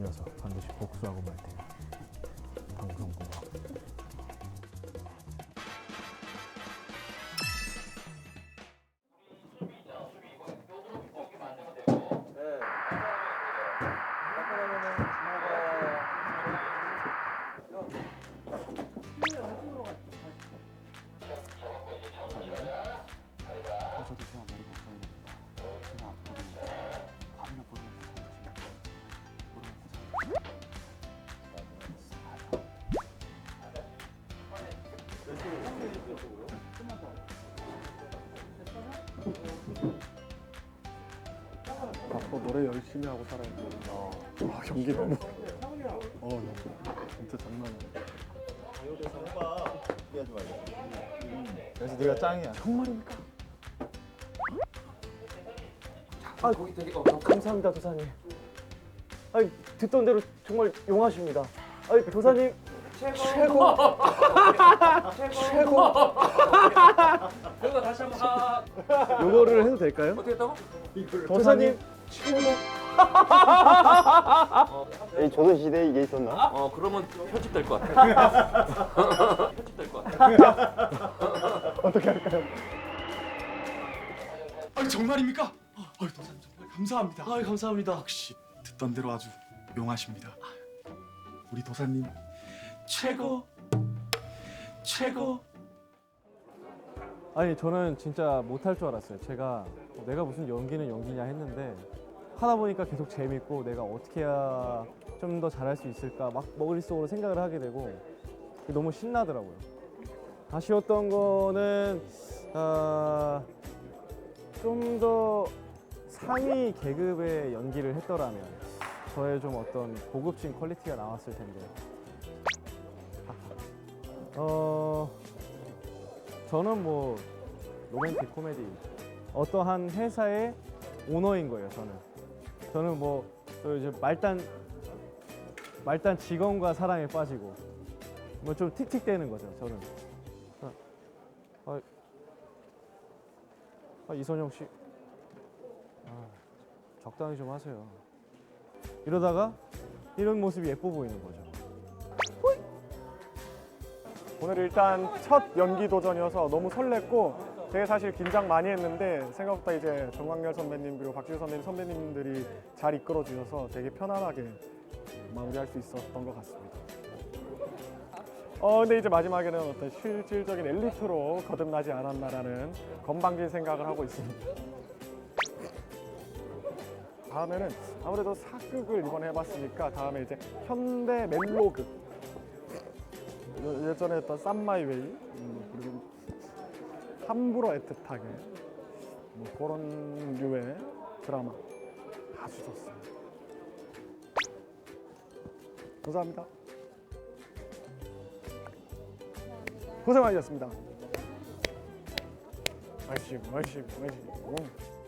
녀석 반드시 복수하고 말 테니 방송국 앞으로 노래 열심히 하고 살아야 돼. 아, 경기 너무. 어, 나 진짜 장난 아니야. 그래서 네가 짱이야. 정말입니까? 아, 거기 되게 어, 감사합니다, 도사님. 아, 듣던 대로 정말 용하십니다. 아, 도사님 최고. 최고. 최고. 그거 다시 한번 아, 요거를 해도 될까요? 어떻게 했다고? 도사님 이 조선시대에 이게 있었나? 어 그러면 편집될 것 같아. 편집될 것 같아. 아니 정말입니까? 아, 아유 도사님 정말 감사합니다. 아, 감사합니다. 역시 듣던 대로 아주 용하십니다. 우리 도사님 최고 최고. 아니 저는 진짜 못할 줄 알았어요. 제가 내가 무슨 연기는 연기냐 했는데 하다 보니까 계속 재밌고 내가 어떻게 해야 좀 더 잘할 수 있을까 막 머릿속으로 생각을 하게 되고 너무 신나더라고요. 아쉬웠던 거는 아, 좀더 상위 계급의 연기를 했더라면 저의 좀 어떤 고급진 퀄리티가 나왔을 텐데. 어 저는 뭐 로맨틱 코미디 어떠한 회사의 오너인 거예요 저는. 저는 뭐 또 이제 말단 말단 직원과 사랑에 빠지고 뭐 좀 틱틱대는 거죠 저는. 아, 아, 아, 이선영 씨. 아, 적당히 좀 하세요. 이러다가 이런 모습이 예뻐 보이는 거죠 오늘 일단 첫 연기 도전이어서 너무 설렜고 되게 사실 긴장 많이 했는데 생각보다 이제 정광열 선배님 그리고 박지우 선배님 선배님들이 잘 이끌어 주셔서 되게 편안하게 마무리할 수 있었던 것 같습니다. 어 근데 이제 마지막에는 어떤 실질적인 엘리트로 거듭나지 않았나라는 건방진 생각을 하고 있습니다. 다음에는 아무래도 사극을 이번에 해봤으니까 다음에 이제 현대 멜로극 예- 예전에 했던 쌈마이웨이 음, 그리고 함부로 애틋하게 뭐 그런 류의 드라마 아주 좋습니다. 감사합니다. 고생 많으셨습니다. 말씀, 말씀, 말씀.